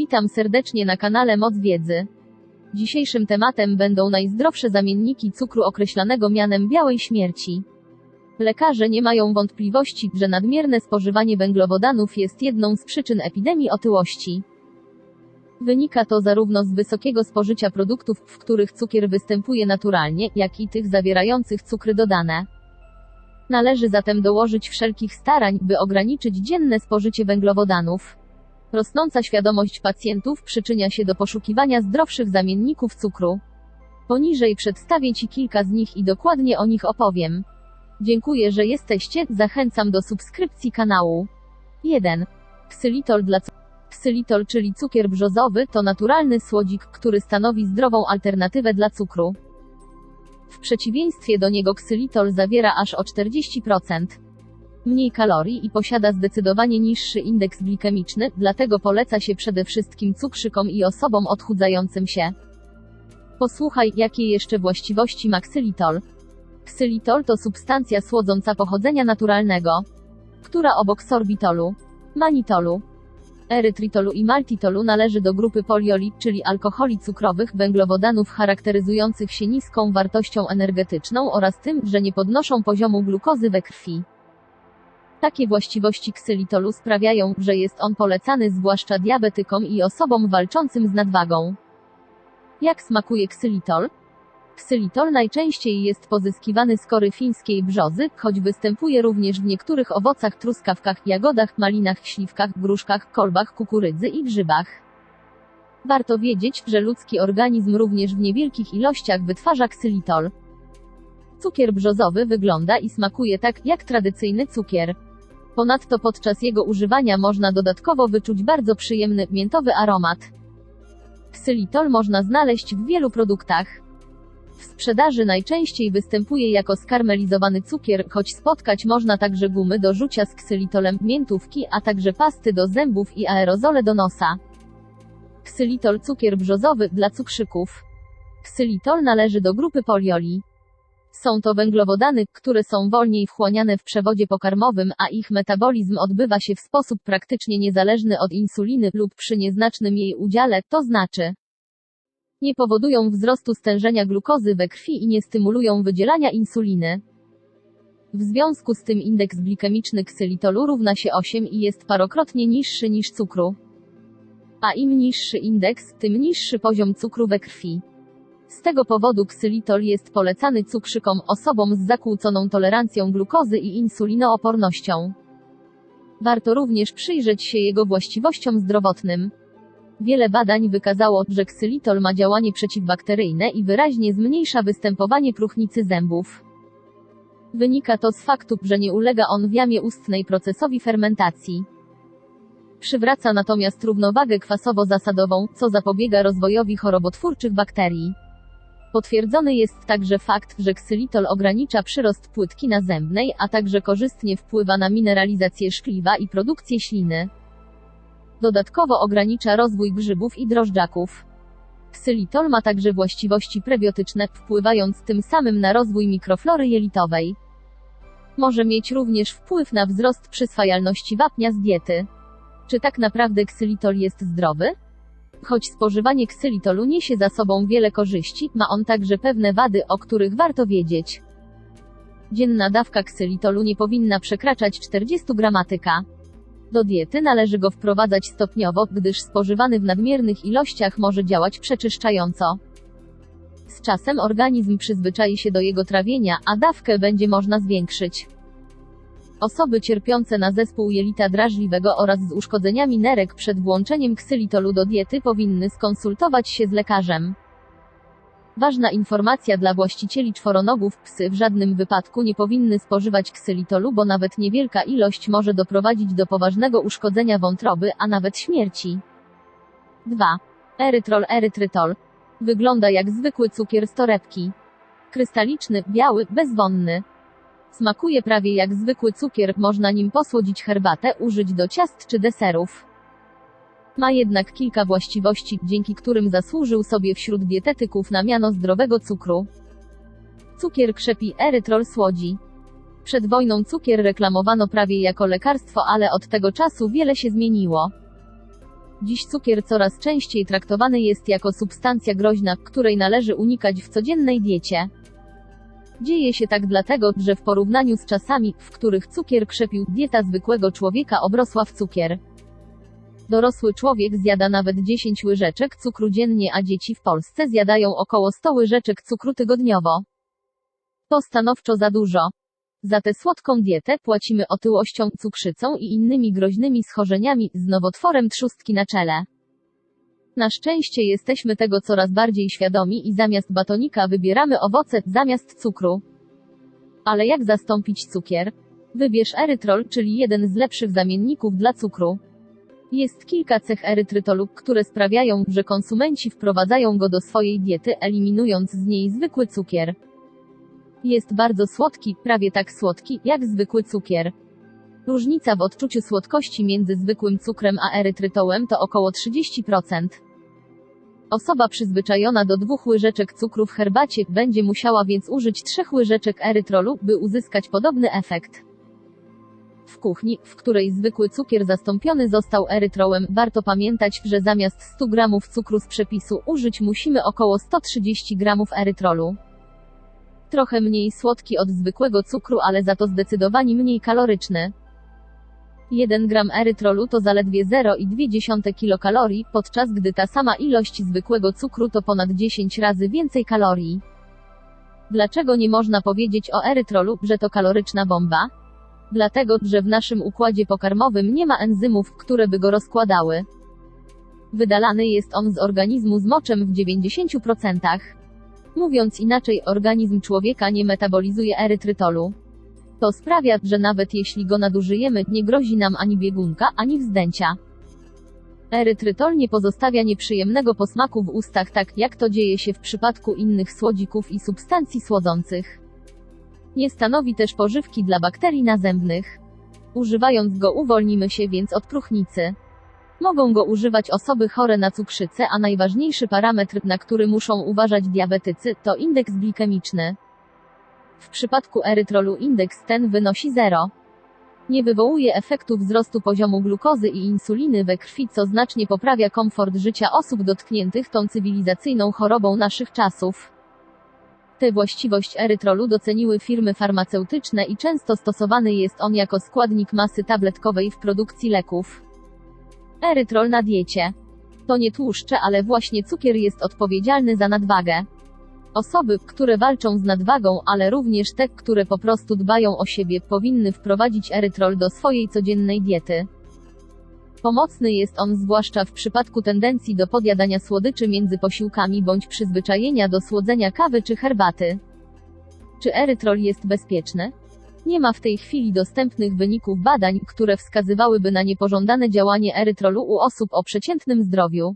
Witam serdecznie na kanale Moc Wiedzy. Dzisiejszym tematem będą najzdrowsze zamienniki cukru określanego mianem białej śmierci. Lekarze nie mają wątpliwości, że nadmierne spożywanie węglowodanów jest jedną z przyczyn epidemii otyłości. Wynika to zarówno z wysokiego spożycia produktów, w których cukier występuje naturalnie, jak i tych zawierających cukry dodane. Należy zatem dołożyć wszelkich starań, by ograniczyć dzienne spożycie węglowodanów. Rosnąca świadomość pacjentów przyczynia się do poszukiwania zdrowszych zamienników cukru. Poniżej przedstawię Ci kilka z nich i dokładnie o nich opowiem. Dziękuję, że jesteście, zachęcam do subskrypcji kanału. 1. Ksylitol dla. Ksylitol, czyli cukier brzozowy, to naturalny słodzik, który stanowi zdrową alternatywę dla cukru. W przeciwieństwie do niego ksylitol zawiera aż o 40% mniej kalorii i posiada zdecydowanie niższy indeks glikemiczny, dlatego poleca się przede wszystkim cukrzykom i osobom odchudzającym się. Posłuchaj, jakie jeszcze właściwości ma ksylitol. Ksylitol to substancja słodząca pochodzenia naturalnego, która obok sorbitolu, manitolu, erytritolu i maltitolu należy do grupy polioli, czyli alkoholi cukrowych, węglowodanów charakteryzujących się niską wartością energetyczną oraz tym, że nie podnoszą poziomu glukozy we krwi. Takie właściwości ksylitolu sprawiają, że jest on polecany zwłaszcza diabetykom i osobom walczącym z nadwagą. Jak smakuje ksylitol? Ksylitol najczęściej jest pozyskiwany z kory fińskiej brzozy, choć występuje również w niektórych owocach, truskawkach, jagodach, malinach, śliwkach, gruszkach, kolbach, kukurydzy i grzybach. Warto wiedzieć, że ludzki organizm również w niewielkich ilościach wytwarza ksylitol. Cukier brzozowy wygląda i smakuje tak, jak tradycyjny cukier. Ponadto podczas jego używania można dodatkowo wyczuć bardzo przyjemny, miętowy aromat. Ksylitol można znaleźć w wielu produktach. W sprzedaży najczęściej występuje jako skarmelizowany cukier, choć spotkać można także gumy do rzucia z ksylitolem, miętówki, a także pasty do zębów i aerozole do nosa. Ksylitol cukier brzozowy dla cukrzyków. Ksylitol należy do grupy polioli. Są to węglowodany, które są wolniej wchłaniane w przewodzie pokarmowym, a ich metabolizm odbywa się w sposób praktycznie niezależny od insuliny lub przy nieznacznym jej udziale, to znaczy nie powodują wzrostu stężenia glukozy we krwi i nie stymulują wydzielania insuliny. W związku z tym indeks glikemiczny ksylitolu równa się 8 i jest parokrotnie niższy niż cukru. A im niższy indeks, tym niższy poziom cukru we krwi. Z tego powodu ksylitol jest polecany cukrzykom, osobom z zakłóconą tolerancją glukozy i insulinoopornością. Warto również przyjrzeć się jego właściwościom zdrowotnym. Wiele badań wykazało, że ksylitol ma działanie przeciwbakteryjne i wyraźnie zmniejsza występowanie próchnicy zębów. Wynika to z faktu, że nie ulega on w jamie ustnej procesowi fermentacji. Przywraca natomiast równowagę kwasowo-zasadową, co zapobiega rozwojowi chorobotwórczych bakterii. Potwierdzony jest także fakt, że ksylitol ogranicza przyrost płytki nazębnej, a także korzystnie wpływa na mineralizację szkliwa i produkcję śliny. Dodatkowo ogranicza rozwój grzybów i drożdżaków. Ksylitol ma także właściwości prebiotyczne, wpływając tym samym na rozwój mikroflory jelitowej. Może mieć również wpływ na wzrost przyswajalności wapnia z diety. Czy tak naprawdę ksylitol jest zdrowy? Choć spożywanie ksylitolu niesie za sobą wiele korzyści, ma on także pewne wady, o których warto wiedzieć. Dzienna dawka ksylitolu nie powinna przekraczać 40 gramatyka. Do diety należy go wprowadzać stopniowo, gdyż spożywany w nadmiernych ilościach może działać przeczyszczająco. Z czasem organizm przyzwyczai się do jego trawienia, a dawkę będzie można zwiększyć. Osoby cierpiące na zespół jelita drażliwego oraz z uszkodzeniami nerek przed włączeniem ksylitolu do diety powinny skonsultować się z lekarzem. Ważna informacja dla właścicieli czworonogów, psy w żadnym wypadku nie powinny spożywać ksylitolu, bo nawet niewielka ilość może doprowadzić do poważnego uszkodzenia wątroby, a nawet śmierci. 2. Erytrol erytrytol. Wygląda jak zwykły cukier z torebki. Krystaliczny, biały, bezwonny. Smakuje prawie jak zwykły cukier, można nim posłodzić herbatę, użyć do ciast czy deserów. Ma jednak kilka właściwości, dzięki którym zasłużył sobie wśród dietetyków na miano zdrowego cukru. Cukier krzepi, erytrol słodzi. Przed wojną cukier reklamowano prawie jako lekarstwo, ale od tego czasu wiele się zmieniło. Dziś cukier coraz częściej traktowany jest jako substancja groźna, której należy unikać w codziennej diecie. Dzieje się tak dlatego, że w porównaniu z czasami, w których cukier krzepił, dieta zwykłego człowieka obrosła w cukier. Dorosły człowiek zjada nawet 10 łyżeczek cukru dziennie, a dzieci w Polsce zjadają około 100 łyżeczek cukru tygodniowo. To stanowczo za dużo. Za tę słodką dietę płacimy otyłością, cukrzycą i innymi groźnymi schorzeniami, z nowotworem trzustki na czele. Na szczęście jesteśmy tego coraz bardziej świadomi i zamiast batonika wybieramy owoce, zamiast cukru. Ale jak zastąpić cukier? Wybierz erytrol, czyli jeden z lepszych zamienników dla cukru. Jest kilka cech erytrytolu, które sprawiają, że konsumenci wprowadzają go do swojej diety, eliminując z niej zwykły cukier. Jest bardzo słodki, prawie tak słodki, jak zwykły cukier. Różnica w odczuciu słodkości między zwykłym cukrem a erytrytołem to około 30%. Osoba przyzwyczajona do dwóch łyżeczek cukru w herbacie będzie musiała więc użyć trzech łyżeczek erytrolu, by uzyskać podobny efekt. W kuchni, w której zwykły cukier zastąpiony został erytrołem, warto pamiętać, że zamiast 100 g cukru z przepisu użyć musimy około 130 g erytrolu. Trochę mniej słodki od zwykłego cukru, ale za to zdecydowanie mniej kaloryczny. 1 gram erytrolu to zaledwie 0,2 kilokalorii, podczas gdy ta sama ilość zwykłego cukru to ponad 10 razy więcej kalorii. Dlaczego nie można powiedzieć o erytrolu, że to kaloryczna bomba? Dlatego, że w naszym układzie pokarmowym nie ma enzymów, które by go rozkładały. Wydalany jest on z organizmu z moczem w 90%. Mówiąc inaczej, organizm człowieka nie metabolizuje erytrytolu. To sprawia, że nawet jeśli go nadużyjemy, nie grozi nam ani biegunka, ani wzdęcia. Erytrytol nie pozostawia nieprzyjemnego posmaku w ustach tak, jak to dzieje się w przypadku innych słodzików i substancji słodzących. Nie stanowi też pożywki dla bakterii nazębnych. Używając go uwolnimy się więc od próchnicy. Mogą go używać osoby chore na cukrzycę, a najważniejszy parametr, na który muszą uważać diabetycy, to indeks glikemiczny. W przypadku erytrolu indeks ten wynosi 0. Nie wywołuje efektu wzrostu poziomu glukozy i insuliny we krwi, co znacznie poprawia komfort życia osób dotkniętych tą cywilizacyjną chorobą naszych czasów. Tę właściwość erytrolu doceniły firmy farmaceutyczne i często stosowany jest on jako składnik masy tabletkowej w produkcji leków. Erytrol na diecie. To nie tłuszcze, ale właśnie cukier jest odpowiedzialny za nadwagę. Osoby, które walczą z nadwagą, ale również te, które po prostu dbają o siebie, powinny wprowadzić erytrol do swojej codziennej diety. Pomocny jest on zwłaszcza w przypadku tendencji do podjadania słodyczy między posiłkami bądź przyzwyczajenia do słodzenia kawy czy herbaty. Czy erytrol jest bezpieczny? Nie ma w tej chwili dostępnych wyników badań, które wskazywałyby na niepożądane działanie erytrolu u osób o przeciętnym zdrowiu.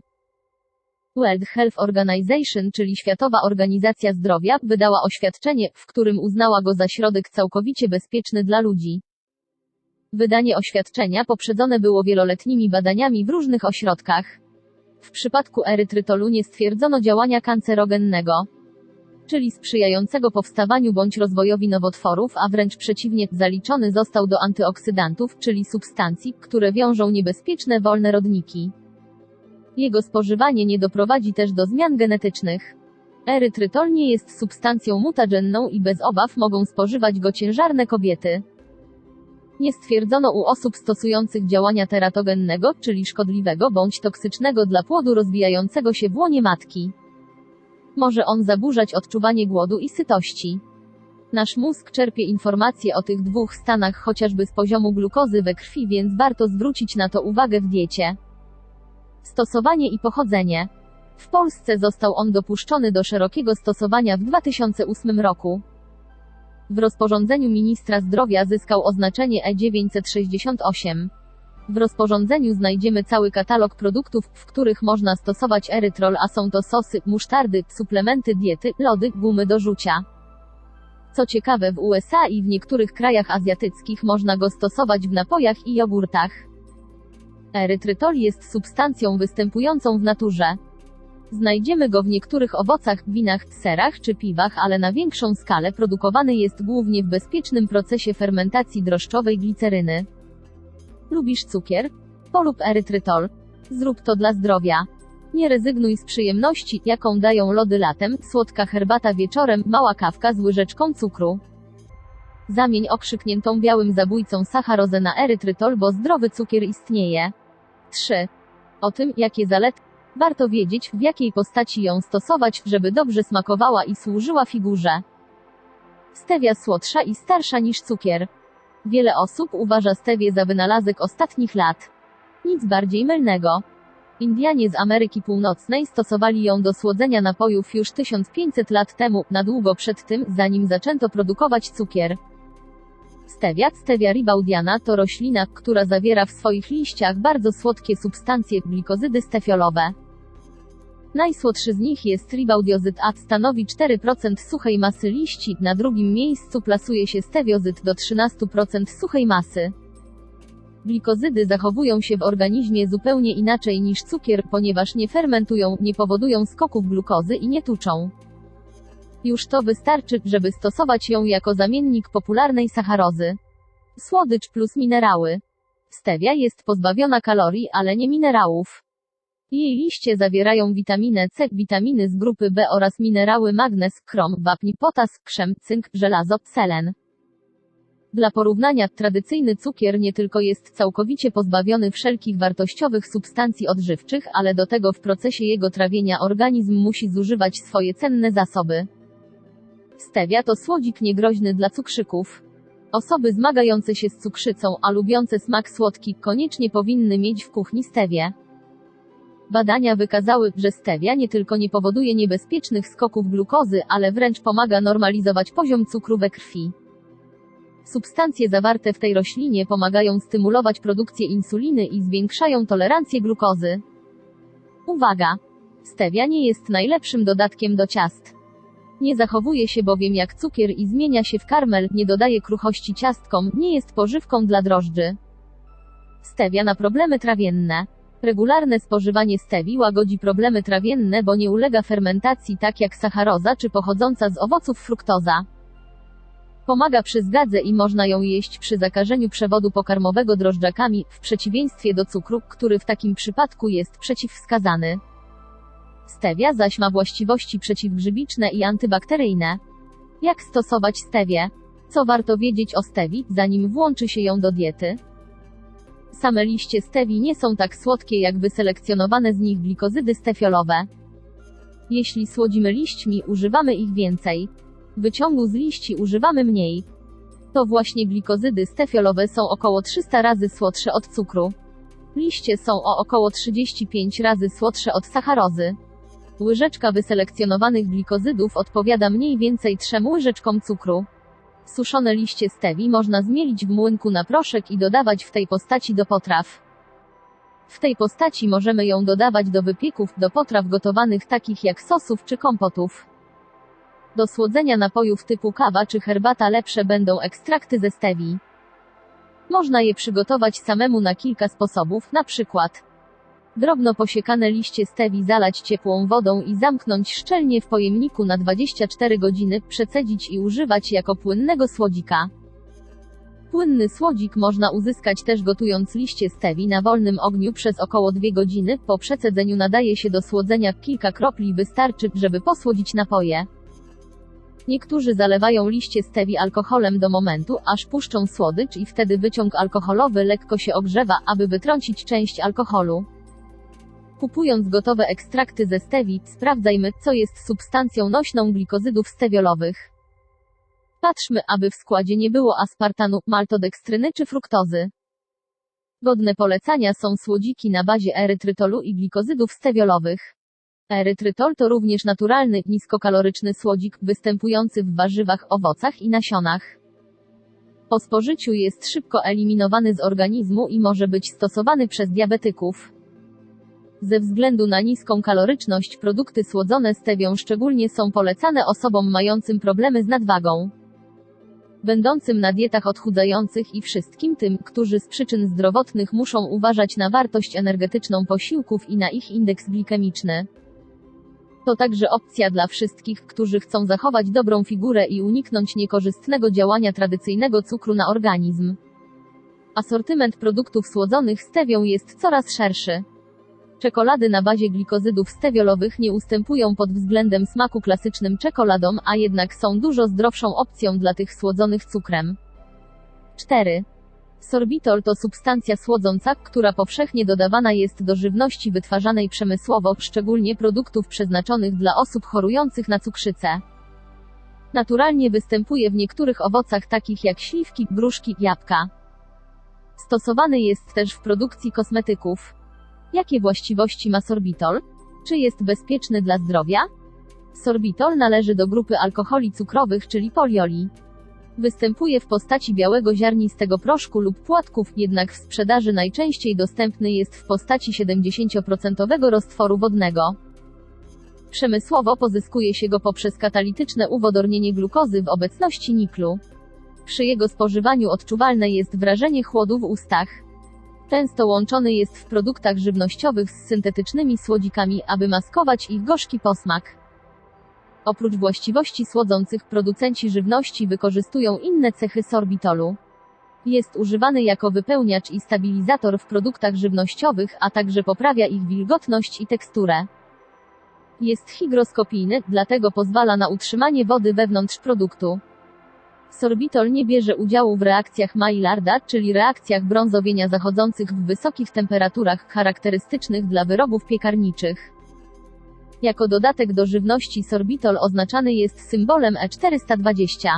World Health Organization, czyli Światowa Organizacja Zdrowia, wydała oświadczenie, w którym uznała go za środek całkowicie bezpieczny dla ludzi. Wydanie oświadczenia poprzedzone było wieloletnimi badaniami w różnych ośrodkach. W przypadku erytrytolu nie stwierdzono działania kancerogennego, czyli sprzyjającego powstawaniu bądź rozwojowi nowotworów, a wręcz przeciwnie, zaliczony został do antyoksydantów, czyli substancji, które wiążą niebezpieczne wolne rodniki. Jego spożywanie nie doprowadzi też do zmian genetycznych. Erytrytol nie jest substancją mutagenną i bez obaw mogą spożywać go ciężarne kobiety. Nie stwierdzono u osób stosujących działania teratogennego, czyli szkodliwego bądź toksycznego dla płodu rozwijającego się w łonie matki. Może on zaburzać odczuwanie głodu i sytości. Nasz mózg czerpie informacje o tych dwóch stanach chociażby z poziomu glukozy we krwi, więc warto zwrócić na to uwagę w diecie. Stosowanie i pochodzenie. W Polsce został on dopuszczony do szerokiego stosowania w 2008 roku. W rozporządzeniu ministra zdrowia zyskał oznaczenie E E968. W rozporządzeniu znajdziemy cały katalog produktów, w których można stosować erytrol, a są to sosy, musztardy, suplementy diety, lody, gumy do rzucia. Co ciekawe, w USA i w niektórych krajach azjatyckich można go stosować w napojach i jogurtach. Erytrytol jest substancją występującą w naturze. Znajdziemy go w niektórych owocach, winach, serach czy piwach, ale na większą skalę produkowany jest głównie w bezpiecznym procesie fermentacji drożdżowej gliceryny. Lubisz cukier? Polub erytrytol. Zrób to dla zdrowia. Nie rezygnuj z przyjemności, jaką dają lody latem, słodka herbata wieczorem, mała kawka z łyżeczką cukru. Zamień okrzykniętą białym zabójcą sacharozę na erytrytol, bo zdrowy cukier istnieje. 3. O tym, jakie zalety warto wiedzieć, w jakiej postaci ją stosować, żeby dobrze smakowała i służyła figurze. Stevia słodsza i starsza niż cukier. Wiele osób uważa stewię za wynalazek ostatnich lat. Nic bardziej mylnego. Indianie z Ameryki Północnej stosowali ją do słodzenia napojów już 1500 lat temu, na długo przed tym, zanim zaczęto produkować cukier. Stevia, stevia ribaudiana to roślina, która zawiera w swoich liściach bardzo słodkie substancje, glikozydy stefiolowe. Najsłodszy z nich jest ribaudiozyt A, stanowi 4% suchej masy liści, na drugim miejscu plasuje się stewiozyt do 13% suchej masy. Glikozydy zachowują się w organizmie zupełnie inaczej niż cukier, ponieważ nie fermentują, nie powodują skoków glukozy i nie tuczą. Już to wystarczy, żeby stosować ją jako zamiennik popularnej sacharozy. Słodycz plus minerały. Stevia jest pozbawiona kalorii, ale nie minerałów. Jej liście zawierają witaminę C, witaminy z grupy B oraz minerały magnez, krom, wapń, potas, krzem, cynk, żelazo, selen. Dla porównania, tradycyjny cukier nie tylko jest całkowicie pozbawiony wszelkich wartościowych substancji odżywczych, ale do tego w procesie jego trawienia organizm musi zużywać swoje cenne zasoby. Stevia to słodzik niegroźny dla cukrzyków. Osoby zmagające się z cukrzycą, a lubiące smak słodki, koniecznie powinny mieć w kuchni stewię. Badania wykazały, że stevia nie tylko nie powoduje niebezpiecznych skoków glukozy, ale wręcz pomaga normalizować poziom cukru we krwi. Substancje zawarte w tej roślinie pomagają stymulować produkcję insuliny i zwiększają tolerancję glukozy. Uwaga! Stevia nie jest najlepszym dodatkiem do ciast. Nie zachowuje się bowiem jak cukier i zmienia się w karmel, nie dodaje kruchości ciastkom, nie jest pożywką dla drożdży. Stevia na problemy trawienne. Regularne spożywanie stewi łagodzi problemy trawienne, bo nie ulega fermentacji tak jak sacharoza czy pochodząca z owoców fruktoza. Pomaga przy zgadze i można ją jeść przy zakażeniu przewodu pokarmowego drożdżakami, w przeciwieństwie do cukru, który w takim przypadku jest przeciwwskazany. Stevia zaś ma właściwości przeciwgrzybiczne i antybakteryjne. Jak stosować stewię? Co warto wiedzieć o stewi, zanim włączy się ją do diety? Same liście stewi nie są tak słodkie jak wyselekcjonowane z nich glikozydy stefiolowe. Jeśli słodzimy liśćmi, używamy ich więcej. Wyciągu z liści używamy mniej. To właśnie glikozydy stefiolowe są około 300 razy słodsze od cukru. Liście są o około 35 razy słodsze od sacharozy. Łyżeczka wyselekcjonowanych glikozydów odpowiada mniej więcej 3 łyżeczkom cukru. Suszone liście stewi można zmielić w młynku na proszek i dodawać w tej postaci do potraw. W tej postaci możemy ją dodawać do wypieków, do potraw gotowanych takich jak sosów czy kompotów. Do słodzenia napojów typu kawa czy herbata lepsze będą ekstrakty ze stevii. Można je przygotować samemu na kilka sposobów, na przykład drobno posiekane liście stevii zalać ciepłą wodą i zamknąć szczelnie w pojemniku na 24 godziny, przecedzić i używać jako płynnego słodzika. Płynny słodzik można uzyskać też gotując liście stevii na wolnym ogniu przez około 2 godziny, po przecedzeniu nadaje się do słodzenia kilka kropli wystarczy, żeby posłodzić napoje. Niektórzy zalewają liście stewi alkoholem do momentu, aż puszczą słodycz i wtedy wyciąg alkoholowy lekko się ogrzewa, aby wytrącić część alkoholu. Kupując gotowe ekstrakty ze stewi, sprawdzajmy, co jest substancją nośną glikozydów stewiolowych. Patrzmy, aby w składzie nie było aspartanu, maltodekstryny czy fruktozy. Godne polecania są słodziki na bazie erytrytolu i glikozydów stewiolowych. Erytrytol to również naturalny, niskokaloryczny słodzik, występujący w warzywach, owocach i nasionach. Po spożyciu jest szybko eliminowany z organizmu i może być stosowany przez diabetyków. Ze względu na niską kaloryczność produkty słodzone stewią szczególnie są polecane osobom mającym problemy z nadwagą. Będącym na dietach odchudzających i wszystkim tym, którzy z przyczyn zdrowotnych muszą uważać na wartość energetyczną posiłków i na ich indeks glikemiczny. To także opcja dla wszystkich, którzy chcą zachować dobrą figurę i uniknąć niekorzystnego działania tradycyjnego cukru na organizm. Asortyment produktów słodzonych stewią jest coraz szerszy. Czekolady na bazie glikozydów stewiolowych nie ustępują pod względem smaku klasycznym czekoladom, a jednak są dużo zdrowszą opcją dla tych słodzonych cukrem. 4. Sorbitol to substancja słodząca, która powszechnie dodawana jest do żywności wytwarzanej przemysłowo, szczególnie produktów przeznaczonych dla osób chorujących na cukrzycę. Naturalnie występuje w niektórych owocach takich jak śliwki, gruszki, jabłka. Stosowany jest też w produkcji kosmetyków. Jakie właściwości ma sorbitol? Czy jest bezpieczny dla zdrowia? Sorbitol należy do grupy alkoholi cukrowych, czyli polioli. Występuje w postaci białego ziarnistego proszku lub płatków, jednak w sprzedaży najczęściej dostępny jest w postaci 70% roztworu wodnego. Przemysłowo pozyskuje się go poprzez katalityczne uwodornienie glukozy w obecności niklu. Przy jego spożywaniu odczuwalne jest wrażenie chłodu w ustach. Często łączony jest w produktach żywnościowych z syntetycznymi słodzikami, aby maskować ich gorzki posmak. Oprócz właściwości słodzących, producenci żywności wykorzystują inne cechy sorbitolu. Jest używany jako wypełniacz i stabilizator w produktach żywnościowych, a także poprawia ich wilgotność i teksturę. Jest hygroskopijny, dlatego pozwala na utrzymanie wody wewnątrz produktu. Sorbitol nie bierze udziału w reakcjach Maillarda, czyli reakcjach brązowienia zachodzących w wysokich temperaturach charakterystycznych dla wyrobów piekarniczych. Jako dodatek do żywności sorbitol oznaczany jest symbolem E E420.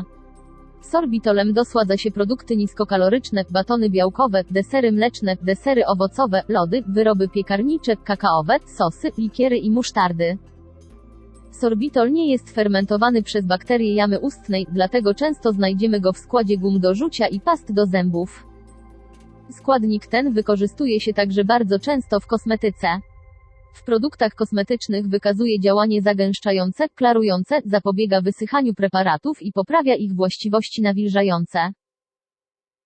Sorbitolem dosładza się produkty niskokaloryczne, batony białkowe, desery mleczne, desery owocowe, lody, wyroby piekarnicze, kakaowe, sosy, likiery i musztardy. Sorbitol nie jest fermentowany przez bakterie jamy ustnej, dlatego często znajdziemy go w składzie gum do rzucia i past do zębów. Składnik ten wykorzystuje się także bardzo często w kosmetyce. W produktach kosmetycznych wykazuje działanie zagęszczające, klarujące, zapobiega wysychaniu preparatów i poprawia ich właściwości nawilżające.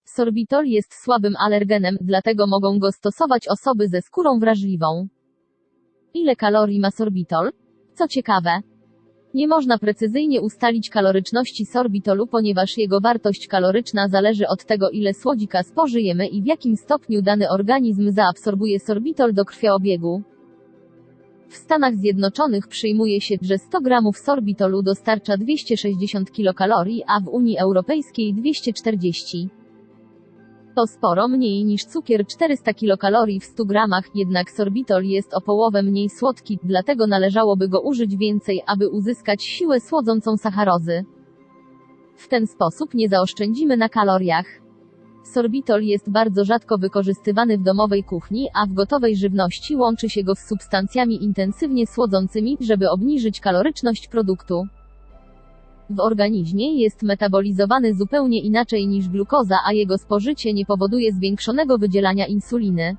Sorbitol jest słabym alergenem, dlatego mogą go stosować osoby ze skórą wrażliwą. Ile kalorii ma sorbitol? Co ciekawe, nie można precyzyjnie ustalić kaloryczności sorbitolu, ponieważ jego wartość kaloryczna zależy od tego, ile słodzika spożyjemy i w jakim stopniu dany organizm zaabsorbuje sorbitol do krwioobiegu. W Stanach Zjednoczonych przyjmuje się, że 100 gramów sorbitolu dostarcza 260 kilokalorii, a w Unii Europejskiej 240. To sporo mniej niż cukier 400 kilokalorii w 100 gramach, jednak sorbitol jest o połowę mniej słodki, dlatego należałoby go użyć więcej, aby uzyskać siłę słodzącą sacharozy. W ten sposób nie zaoszczędzimy na kaloriach. Sorbitol jest bardzo rzadko wykorzystywany w domowej kuchni, a w gotowej żywności łączy się go z substancjami intensywnie słodzącymi, żeby obniżyć kaloryczność produktu. W organizmie jest metabolizowany zupełnie inaczej niż glukoza, a jego spożycie nie powoduje zwiększonego wydzielania insuliny.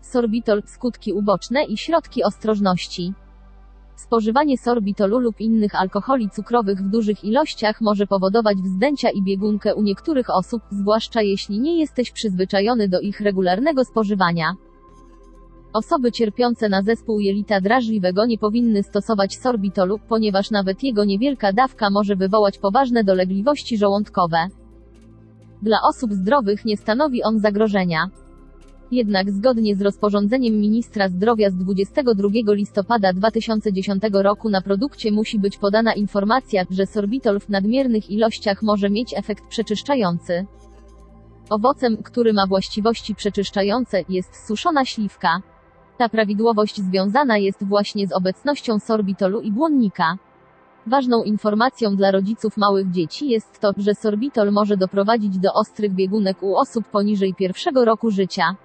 Sorbitol, skutki uboczne i środki ostrożności. Spożywanie sorbitolu lub innych alkoholi cukrowych w dużych ilościach może powodować wzdęcia i biegunkę u niektórych osób, zwłaszcza jeśli nie jesteś przyzwyczajony do ich regularnego spożywania. Osoby cierpiące na zespół jelita drażliwego nie powinny stosować sorbitolu, ponieważ nawet jego niewielka dawka może wywołać poważne dolegliwości żołądkowe. Dla osób zdrowych nie stanowi on zagrożenia. Jednak zgodnie z rozporządzeniem ministra zdrowia z 22 listopada 2010 roku na produkcie musi być podana informacja, że sorbitol w nadmiernych ilościach może mieć efekt przeczyszczający. Owocem, który ma właściwości przeczyszczające, jest suszona śliwka. Ta prawidłowość związana jest właśnie z obecnością sorbitolu i błonnika. Ważną informacją dla rodziców małych dzieci jest to, że sorbitol może doprowadzić do ostrych biegunek u osób poniżej pierwszego roku życia.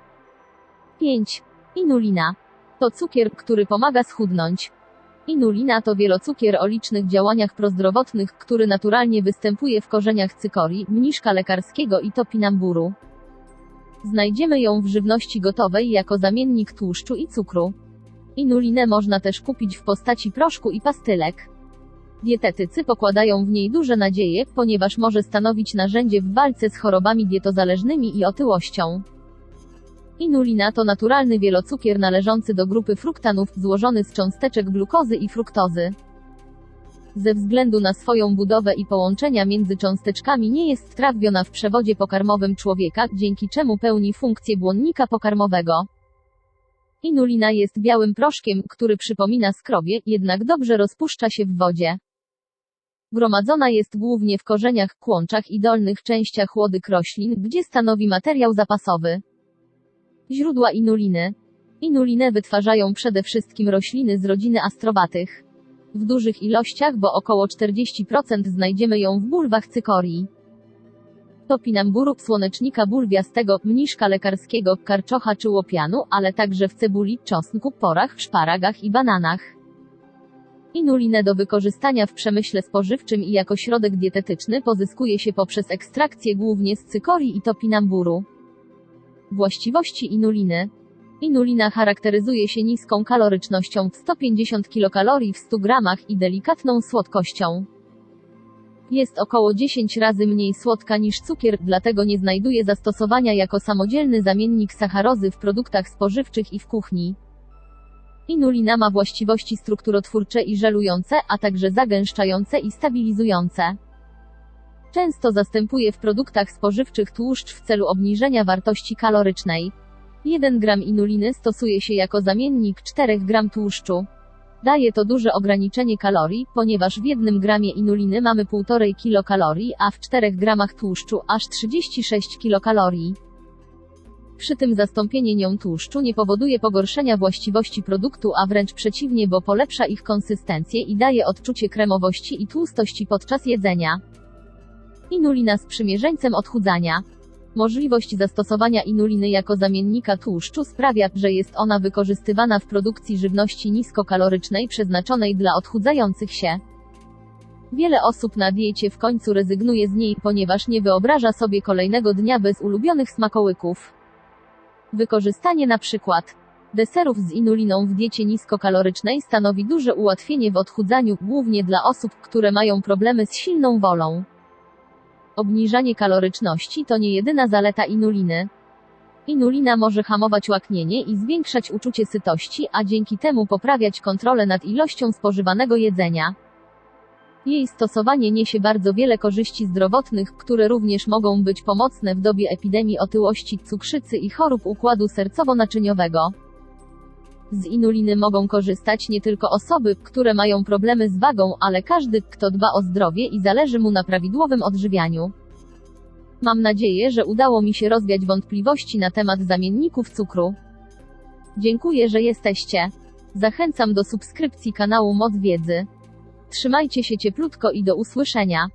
5. Inulina. To cukier, który pomaga schudnąć. Inulina to wielocukier o licznych działaniach prozdrowotnych, który naturalnie występuje w korzeniach cykorii, mniszka lekarskiego i topinamburu. Znajdziemy ją w żywności gotowej jako zamiennik tłuszczu i cukru. Inulinę można też kupić w postaci proszku i pastylek. Dietetycy pokładają w niej duże nadzieje, ponieważ może stanowić narzędzie w walce z chorobami dietozależnymi i otyłością. Inulina to naturalny wielocukier należący do grupy fruktanów, złożony z cząsteczek glukozy i fruktozy. Ze względu na swoją budowę i połączenia między cząsteczkami nie jest trawiona w przewodzie pokarmowym człowieka, dzięki czemu pełni funkcję błonnika pokarmowego. Inulina jest białym proszkiem, który przypomina skrobię, jednak dobrze rozpuszcza się w wodzie. Gromadzona jest głównie w korzeniach, kłączach i dolnych częściach łodyg roślin, gdzie stanowi materiał zapasowy. Źródła inuliny. Inulinę wytwarzają przede wszystkim rośliny z rodziny astrobatych. W dużych ilościach, bo około 40% znajdziemy ją w bulwach cykorii. Topinamburu, słonecznika bulwiastego, mniszka lekarskiego, karczocha czy łopianu, ale także w cebuli, czosnku, porach, szparagach i bananach. Inulinę do wykorzystania w przemyśle spożywczym i jako środek dietetyczny pozyskuje się poprzez ekstrakcję głównie z cykorii i topinamburu. Właściwości inuliny. Inulina charakteryzuje się niską kalorycznością 150 kilokalorii w 100 gramach i delikatną słodkością. Jest około 10 razy mniej słodka niż cukier, dlatego nie znajduje zastosowania jako samodzielny zamiennik sacharozy w produktach spożywczych i w kuchni. Inulina ma właściwości strukturotwórcze i żelujące, a także zagęszczające i stabilizujące. Często zastępuje w produktach spożywczych tłuszcz w celu obniżenia wartości kalorycznej. 1 gram inuliny stosuje się jako zamiennik 4 gram tłuszczu. Daje to duże ograniczenie kalorii, ponieważ w 1 gramie inuliny mamy 1,5 kilokalorii, a w 4 gramach tłuszczu aż 36 kilokalorii. Przy tym zastąpienie nią tłuszczu nie powoduje pogorszenia właściwości produktu, a wręcz przeciwnie, bo polepsza ich konsystencję i daje odczucie kremowości i tłustości podczas jedzenia. Inulina sprzymierzeńcem odchudzania. Możliwość zastosowania inuliny jako zamiennika tłuszczu sprawia, że jest ona wykorzystywana w produkcji żywności niskokalorycznej przeznaczonej dla odchudzających się. Wiele osób na diecie w końcu rezygnuje z niej, ponieważ nie wyobraża sobie kolejnego dnia bez ulubionych smakołyków. Wykorzystanie na przykład deserów z inuliną w diecie niskokalorycznej stanowi duże ułatwienie w odchudzaniu, głównie dla osób, które mają problemy z silną wolą. Obniżanie kaloryczności to nie jedyna zaleta inuliny. Inulina może hamować łaknienie i zwiększać uczucie sytości, a dzięki temu poprawiać kontrolę nad ilością spożywanego jedzenia. Jej stosowanie niesie bardzo wiele korzyści zdrowotnych, które również mogą być pomocne w dobie epidemii otyłości, cukrzycy i chorób układu sercowo-naczyniowego. Z inuliny mogą korzystać nie tylko osoby, które mają problemy z wagą, ale każdy, kto dba o zdrowie i zależy mu na prawidłowym odżywianiu. Mam nadzieję, że udało mi się rozwiać wątpliwości na temat zamienników cukru. Dziękuję, że jesteście. Zachęcam do subskrypcji kanału Moc Wiedzy. Trzymajcie się cieplutko i do usłyszenia.